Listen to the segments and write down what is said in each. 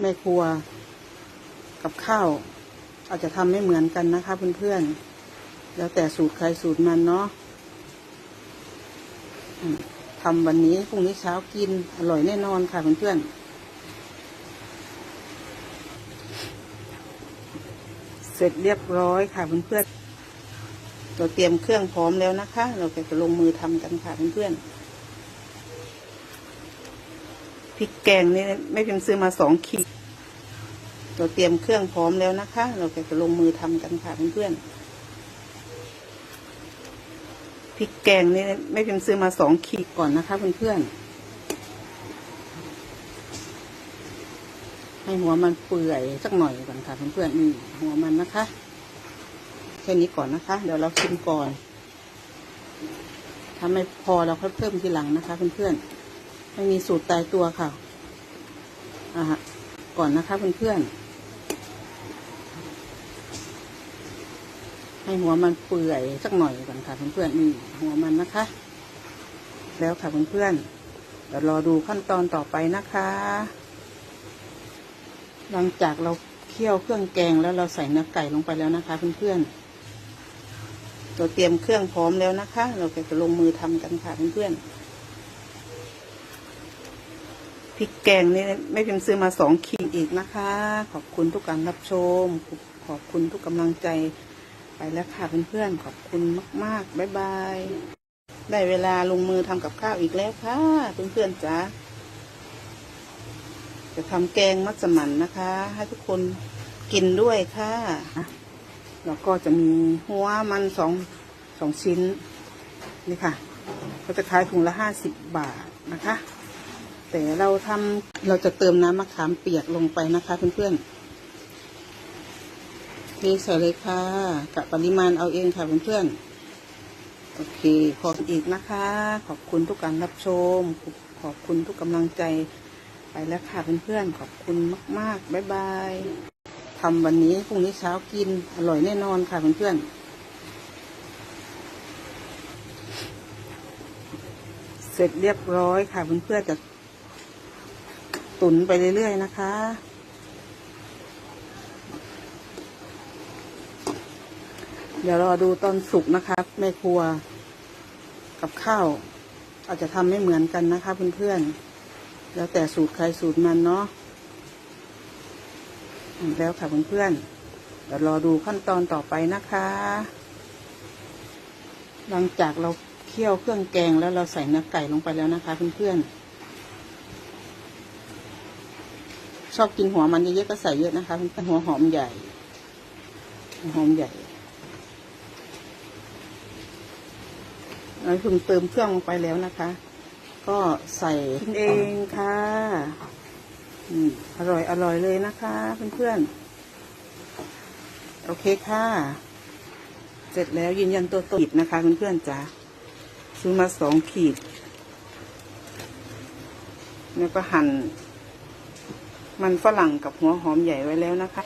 แม่ครัว กับข้าว อาจจะทำไม่เหมือนกันนะคะเพื่อนๆ แล้วแต่สูตรใครสูตรมันเนาะทำวันนี้พรุ่งนี้เช้ากินอร่อยแน่นอนค่ะเพื่อนๆ เสร็จเรียบร้อยค่ะเพื่อนๆเราเตรียมเครื่องพร้อมแล้วนะคะ เราจะลงมือทำกันค่ะเพื่อนๆ พริกแกงนี่ไม่พิมพ์ซื้อมาสองขีด เราเตรียมเครื่องพร้อมแล้วนะคะ เราจะลงมือทำกันค่ะเพื่อนๆพริกแกงนี่ไม่พิมซื้อมาสองขีดก่อนนะคะเพื่อนๆให้หัวมันเปื่อยสักหน่อยก่อนค่ะเพื่อนๆนี่หัวมันนะคะแค่นี้ก่อนนะคะ เดี๋ยวเราชิมก่อนถ้าไม่พอเราค่อยเพิ่มทีหลังนะคะเพื่อนๆไม่มีสูตรตายตัวค่ะอ่าฮะก่อนนะคะเพื่อนๆ ให้หัวมันเปื่อยสักหน่อยก่อนค่ะเพื่อนๆนี่หัวมันนะคะ แล้วค่ะเพื่อนๆเดี๋ยวรอดูขั้นตอนต่อไปนะคะ หลังจากเราเคี่ยวเครื่องแกงแล้วเราใส่เนื้อไก่ลงไปแล้วนะคะ เพื่อนๆเราเตรียมเครื่องพร้อมแล้วนะคะ เราจะลงมือทำกันค่ะเพื่อนๆพริกแกงนี่ไม่พิมพ์ซื้อมาสองขีดอีกนะคะ ขอบคุณทุกการรับชม ขอบคุณทุกกำลังใจ ไปแล้วค่ะเพื่อนๆขอบคุณมากๆบ๊ายบายได้เวลาลงมือทำกับข้าวอีกแล้วค่ะเพื่อนๆจ๋าจะทำแกงมัสมั่นนะคะ ให้ทุกคนกินด้วยค่ะแล้วก็จะมีหัวมันสองสองชิ้นนี่ค่ะก็จะขายถุงละห้าสิบบาทนะคะ แต่เราทำเราจะเติมน้ำมะขามเปียกลงไปนะคะเพื่อนๆ เทใส่เลยค่ะกะปริมาณเอาเองค่ะเพื่อนๆโอเคขอบอีกนะคะ ขอบคุณทุกการรับชม ขอบคุณทุกกำลังใจไปแล้วค่ะเพื่อนๆขอบคุณมากๆบ๊ายบายทำวันนี้พรุ่งนี้เช้ากินอร่อยแน่นอนค่ะเพื่อนๆเสร็จเรียบร้อยค่ะเพื่อนๆจะตุนไปเรื่อยๆนะคะ เดี๋ยวรอดูตอนสุกนะคะแม่ครัว กับข้าว อาจจะทำไม่เหมือนกันนะคะเพื่อนๆแล้วแต่สูตรใครสูตรมันเนาะแล้วค่ะเพื่อนๆเดี๋ยวรอดูขั้นตอนต่อไปนะคะ หลังจากเราเคี่ยวเครื่องแกงแล้วเราใส่เนื้อไก่ลงไปแล้วนะคะเพื่อนๆชอบกินหัวมันเยอะๆก็ใส่เยอะนะคะเพื่อนๆหัวหอมใหญ่หอมใหญ่ เราเพิ่งเติมเครื่องลงไปแล้วนะคะ ก็ใส่กินเองค่ะอร่อยอร่อยเลยนะคะเพื่อนๆโอเคค่ะ เสร็จแล้วยืนยันตัวตนขีดนะคะเพื่อนๆจ้าซื้อมาสองขีด แล้วก็หั่น มันฝรั่งกับหัวหอมใหญ่ไว้แล้วนะคะ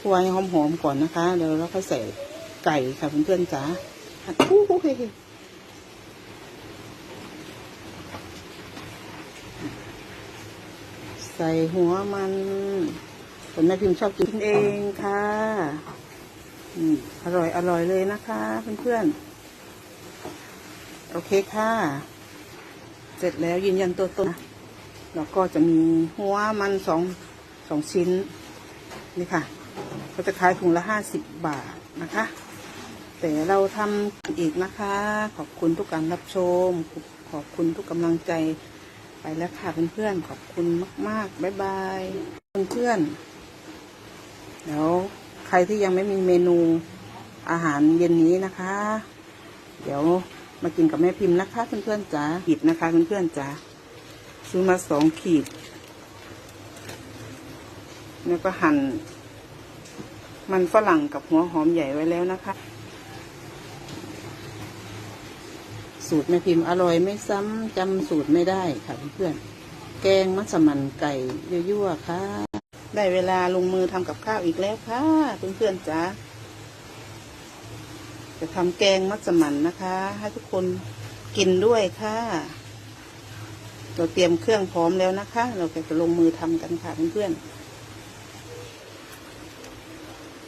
คั่วให้หอมๆก่อนนะคะเดี๋ยวเราค่อยใส่ไก่ค่ะเพื่อนๆจ้าหั่นอู้หูเฮ้ ใส่หัวมันคนแม่พิมพ์ชอบกินเองค่ะอร่อยอร่อยเลยนะคะเพื่อนๆ โอเคค่ะ เสร็จแล้วยืนยันตัวตนนะแล้วก็จะมีหัวมันสองสองชิ้น นี่ค่ะ ก็จะขายถุงละห้าสิบบาทนะคะ แต่เราทำอีกนะคะ ขอบคุณทุกการรับชม ขอบคุณทุกกำลังใจ ไปแล้วค่ะเพื่อนๆ ขอบคุณมากๆ บ๊ายบายเพื่อนๆ เดี๋ยวใครที่ยังไม่มีเมนูอาหารเย็นนี้นะคะ เดี๋ยวมากินกับแม่พิมพ์นะคะ เพื่อนๆจ๋าขีดนะคะเพื่อนๆจ๋าซื้อมาสองขีด แล้วก็หั่น มันฝรั่งกับหัวหอมใหญ่ไว้แล้วนะคะ สูตรแม่พิมพ์อร่อยไม่ซ้ำจำสูตรไม่ได้ค่ะเพื่อนแกงมัสมั่นไก่ยั่วๆค่ะ ได้เวลาลงมือทำกับข้าวอีกแล้วค่ะเพื่อนๆจ๋าจะทำแกงมัสมั่นนะคะ ให้ทุกคนกินด้วยค่ะ เราเตรียมเครื่องพร้อมแล้วนะคะ เราจะลงมือทำกันค่ะเพื่อนๆ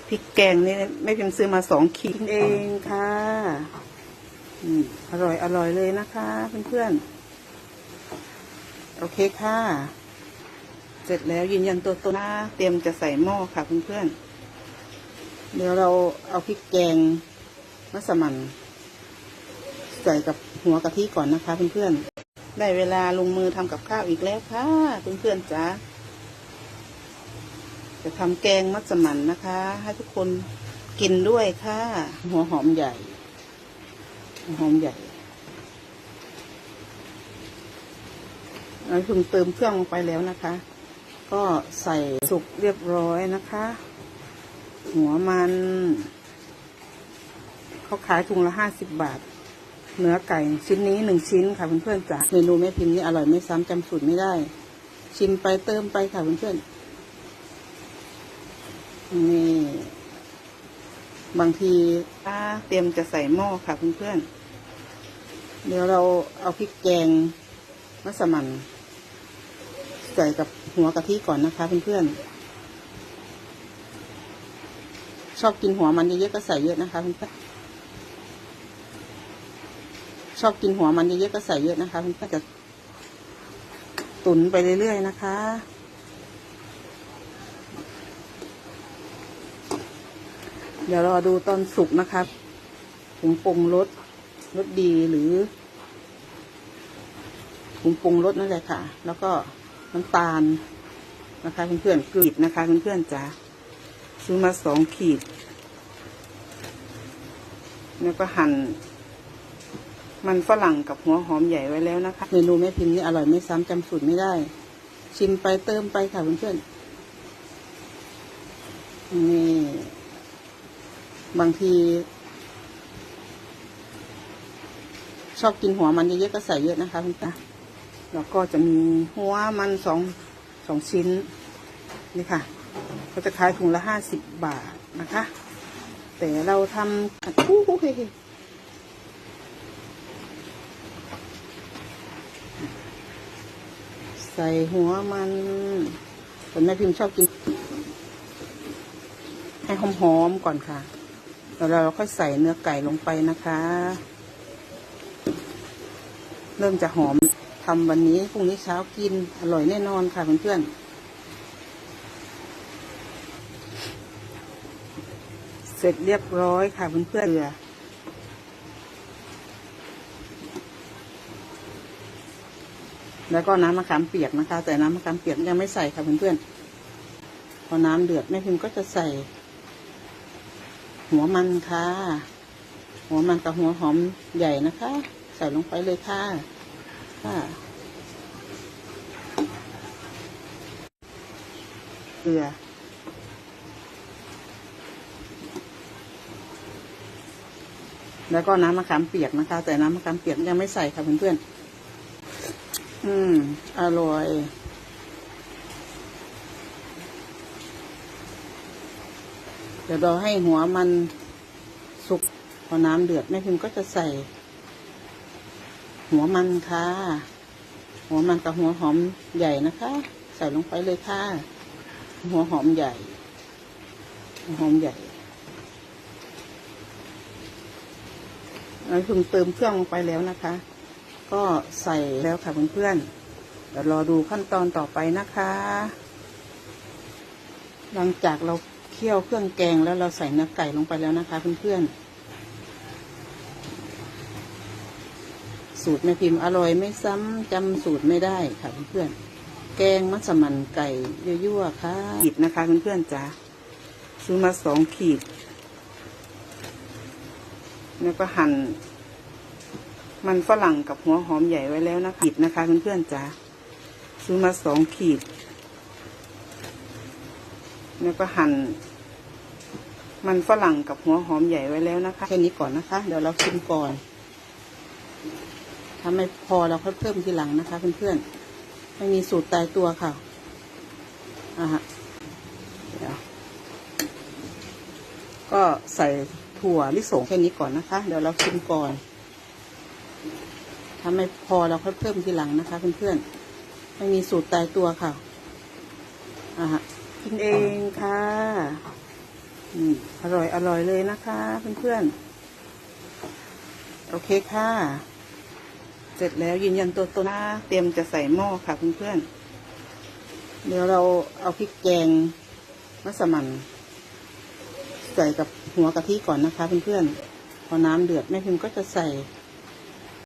พริกแกงนี่ไม่พิมพ์ซื้อมาสองขีดเองค่ะ อร่อยอร่อยเลยนะคะเพื่อนๆ โอเคค่ะ เสร็จแล้วยืนยันตัวตนนะเตรียมจะใส่หม้อค่ะเพื่อนๆ เดี๋ยวเราเอาพริกแกงมัสมั่นใส่กับหัวกะทิก่อนนะคะเพื่อนๆ ได้เวลาลงมือทำกับข้าวอีกแล้วค่ะเพื่อนๆจ้าจะทำแกงมัสมั่นนะคะ ให้ทุกคนกินด้วยค่ะ หัวหอมใหญ่ หอมใหญ่เราเพิ่งเติมเครื่องลงไปแล้วนะคะ ก็ใส่สุกเรียบร้อยนะคะ หัวมันเขาขายถุงละห้าสิบบาท เนื้อไก่ชิ้นนี้หนึ่งชิ้นค่ะเพื่อนๆจ้ะเมนูแม่พิมพ์นี่อร่อยไม่ซ้ำจำสูตรไม่ได้ ชิมไปเติมไปค่ะเพื่อนๆนี่บางทีป้าเตรียมจะใส่หม้อค่ะเพื่อนๆ เดี๋ยวเราเอาพริกแกงมัสมั่นใส่กับหัวกะทิก่อนนะคะเพื่อนๆ ชอบกินหัวมันเยอะๆก็ใส่เยอะนะคะเพื่อนๆ ชอบกินหัวมันเยอะๆก็ใส่เยอะนะคะเพื่อนๆจะตุ๋นไปเรื่อยๆนะคะ เดี๋ยวรอดูตอนสุกนะครับผงปรุงรส รสดีหรือผงปรุงรสนั่นแหละค่ะ แล้วก็น้ำตาลนะคะเพื่อนๆกรีดนะคะเพื่อนๆจ้าซื้อมาสองขีด แล้วก็หั่นมันฝรั่งกับหัวหอมใหญ่ไว้แล้วนะคะ เมนูแม่พิมพ์นี่อร่อยไม่ซ้ำจำสูตรไม่ได้ ชิมไปเติมไปค่ะเพื่อนๆนี่บางที ชอบกินหัวมันเยอะๆก็ใส่เยอะนะคะคุณตาแล้วก็จะมีหัวมันสองสองชิ้นนี่ค่ะ ก็จะขายถุงละห้าสิบบาทนะคะ แต่เราทำอู้หูเฮ้ใส่หัวมันแต่แม่พิมพ์ชอบกิน ให้หอมๆก่อนค่ะ แล้วเราค่อยใส่เนื้อไก่ลงไปนะคะ เริ่มจะหอมทำวันนี้พรุ่งนี้เช้ากินอร่อยแน่นอนค่ะเพื่อนๆเสร็จเรียบร้อยค่ะเพื่อนๆเกลือแล้วก็น้ำมะขามเปียกนะคะ แต่น้ำมะขามเปียกยังไม่ใส่ค่ะเพื่อนๆพอน้ำเดือดแม่พิมก็จะใส่ หัวมันค่ะ หัวมันกับหัวหอมใหญ่นะคะ ใส่ลงไปเลยค่ะ ค่ะ เกลือ แล้วก็น้ำมะขามเปียกนะคะ แต่น้ำมะขามเปียกยังไม่ใส่ค่ะเพื่อนๆ อืม อร่อยเดี๋ยวรอให้หัวมันสุกพอน้ำเดือดแม่พิมก็จะใส่ หัวมันค่ะ หัวมันกับหัวหอมใหญ่นะคะ ใส่ลงไปเลยค่ะ หัวหอมใหญ่ หัวหอมใหญ่เราเพิ่งเติมเครื่องลงไปแล้วนะคะ ก็ใส่แล้วค่ะเพื่อนๆเดี๋ยวรอดูขั้นตอนต่อไปนะคะ หลังจากเราเคี่ยวเครื่องแกงแล้วเราใส่เนื้อไก่ลงไปแล้วนะคะเพื่อนๆ สูตรแม่พิมพ์อร่อยไม่ซ้ำจำสูตรไม่ได้ค่ะเพื่อนๆแกงมัสมั่นไก่ยั่วๆค่ะขีดนะคะเพื่อนๆจ้าซื้อมาสองขีด แล้วก็หั่นมันฝรั่งกับหัวหอมใหญ่ไว้แล้วนะคะขีดนะคะเพื่อนๆจ้าซื้อมาสองขีด แล้วก็หั่นมันฝรั่งกับหัวหอมใหญ่ไว้แล้วนะคะ แค่นี้ก่อนนะคะ เดี๋ยวเราชิมก่อนถ้า ไม่พอเราค่อยเพิ่มทีหลังนะคะเพื่อนๆไม่มีสูตรตายตัวค่ะอะฮะเดี๋ยวก็ใส่ถั่วลิสงแค่นี้ก่อนนะคะ เดี๋ยวเราชิมก่อนถ้าไม่พอเราค่อยเพิ่มทีหลังนะคะเพื่อนๆไม่มีสูตรตายตัวค่ะอะฮะกินเองค่ะนอืมอร่อยอร่อยเลยนะคะเพื่อนๆโอเคค่ะ เสร็จแล้วยืนยันตัวตนนะเตรียมจะใส่หม้อค่ะเพื่อนๆเดี๋ยวเราเอาพริกแกงมัสมั่นใส่กับหัวกะทิก่อนนะคะเพื่อนๆพอน้ำเดือดแม่พิมก็จะใส่